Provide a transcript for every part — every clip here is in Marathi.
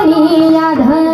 या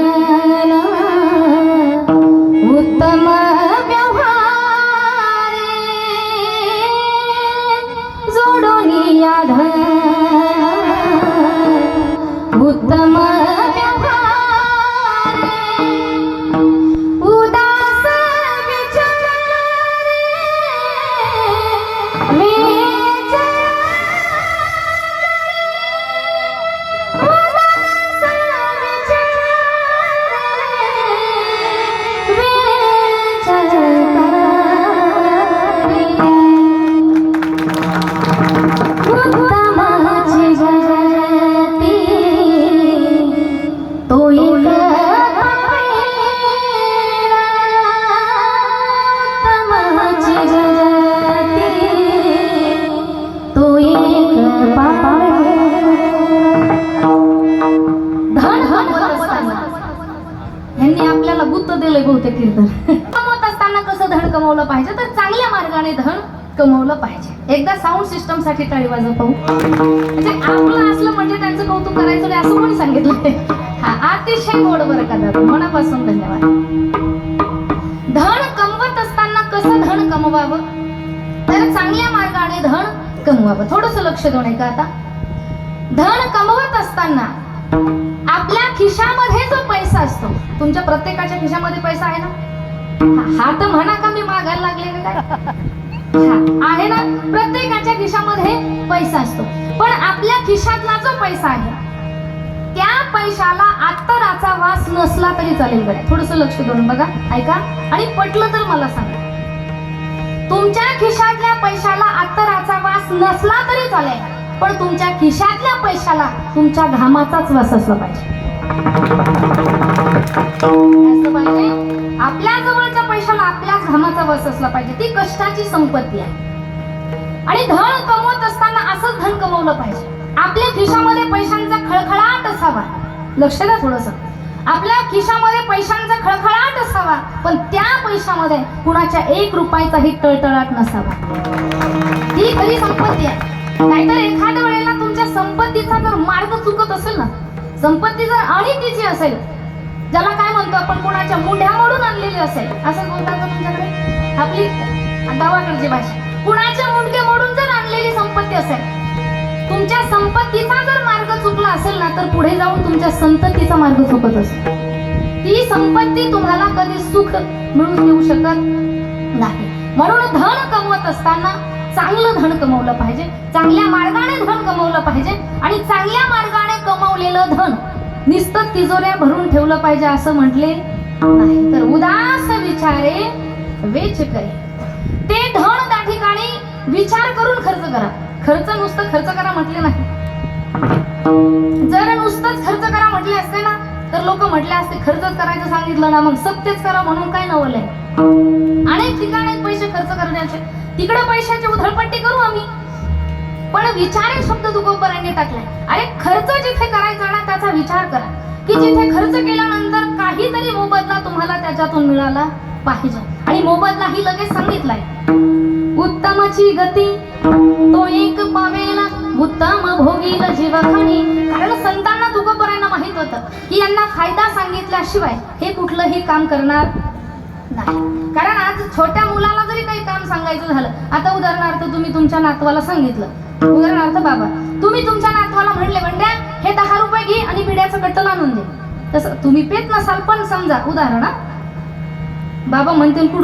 बहुतेक कीर्तन. कमवत असताना कसं धन कमवलं पाहिजे तर चांगल्या मार्गाने धन कमवलं पाहिजे. एकदा साऊंड सिस्टमसाठी टाळी वाजव पाहू. म्हणजे आपलं असलं म्हणजे त्यांचं कौतुक करायचं नाही असं कोणी सांगितलंय? हा अतिशय गोड बरं का दादा मनापासून धन्यवाद. धन कमवत असताना कसं धन कमवावं? तर चांगल्या मार्गाने धन कमवावं. थोडस लक्ष देऊ नये का आता. धन कमवत असताना आपल्या खिशामध्ये जो पैसा असतो तुमच्या प्रत्येकाच्या खिशामध्ये पैसा आहे ना? हा- तर म्हणा का मी मागायला लागले का आहे ना? प्रत्येकाच्या खिशामध्ये पैसा असतो. पण आपल्या खिशातला जो पैसा आहे त्या पैशाला अत्तराचा वास नसला तरी चालेल बरं. थोडस लक्ष देऊन बघा ऐका. आणि पटलं तर मला सांगा. तुमच्या खिशातल्या पैशाला अत्तराचा वास नसला तरी चालेल पण तुमच्या खिशातल्या पैशाला तुमच्या घामाचाच वास असला पाहिजे. आपल्या जवळच्या पैशाला आपल्या घामाचा वास असला पाहिजे. ती कष्टाची संपत्ती आहे. आणि धन कमवत असताना असंच धन कमवलं पाहिजे. लक्ष द्या थोडस. आपल्या खिशामध्ये पैशांचा खळखळाट असावा पण त्या पैशामध्ये कुणाच्या एक रुपयाचाही टळटळाट नसावा. ही खरी संपत्ती आहे. नाहीतर एखाद्या वेळेला तुमच्या संपत्तीचा जर मार्ग चुकत असेल ना संपत्ती जर अनितीची असेल ज्याला काय म्हणतो आपण कुणाच्या मुढ्यामडून आणलेली असेल असं बोलतात का तुमच्याकडे? आपली गावाकडची भाषा. कुणाच्या मुंडके मोडून जर आणलेली संपत्ती असेल तुमच्या संपत्तीचा असेल ना तर पुढे जाऊन तुमच्या संततीचा मार्ग चुकत असतो. ती संपत्ती तुम्हाला कधी सुख मिळून देऊ शकत नाही. म्हणून धन कमवत असताना चांगलं धन कमवलं पाहिजे चांगल्या मार्गाने धन कमवलं पाहिजे आणि चांगल्या मार्गाने कमवलेलं धन निस्तत तिजोऱ्या भरून ठेवलं पाहिजे असं म्हटले नाही. तर उदास विचारे वेच करे. ते धन त्या ठिकाणी विचार करून खर्च करा. खर्च नुसतं खर्च करा लोक म्हटले असते खर्च करायचं सांगितलं ना मग सत्यच करा म्हणून काय नवलंय अनेक ठिकाणी पैसे खर्च करण्याचे. तिकडे पैशाची उधळपट्टी करू आम्ही. पण विचारे शब्द तुकोबरांनी टाकलाय. अरे खर्च जिथे करायचा ना त्याचा विचार करा. की जिथे खर्च केल्यानंतर काहीतरी मोबदला तुम्हाला त्याच्यातून मिळाला पाहिजे. आणि मोबदला ही लगेच सांगितलाय. उत्तमाची गती तो एक पावेला. उत्तम भोगील जीवखाणी सांगितल्याशिवाय हे कुठलंही काम करणार नाही. कारण आज छोट्या मुलाला जरी काही काम सांगायचं झालं आता उदाहरणार्थ तुम्ही तुमच्या नातवाला सांगितलं. उदाहरणार्थ बाबा तुम्ही तुमच्या नातवाला म्हणले म्हणल्या हे दहा रुपये घे आणि पिढ्याचं कट्टल आणून दे. तसं तुम्ही पेत नसाल पण समजा उदाहरण बाबा म्हणतील कुठून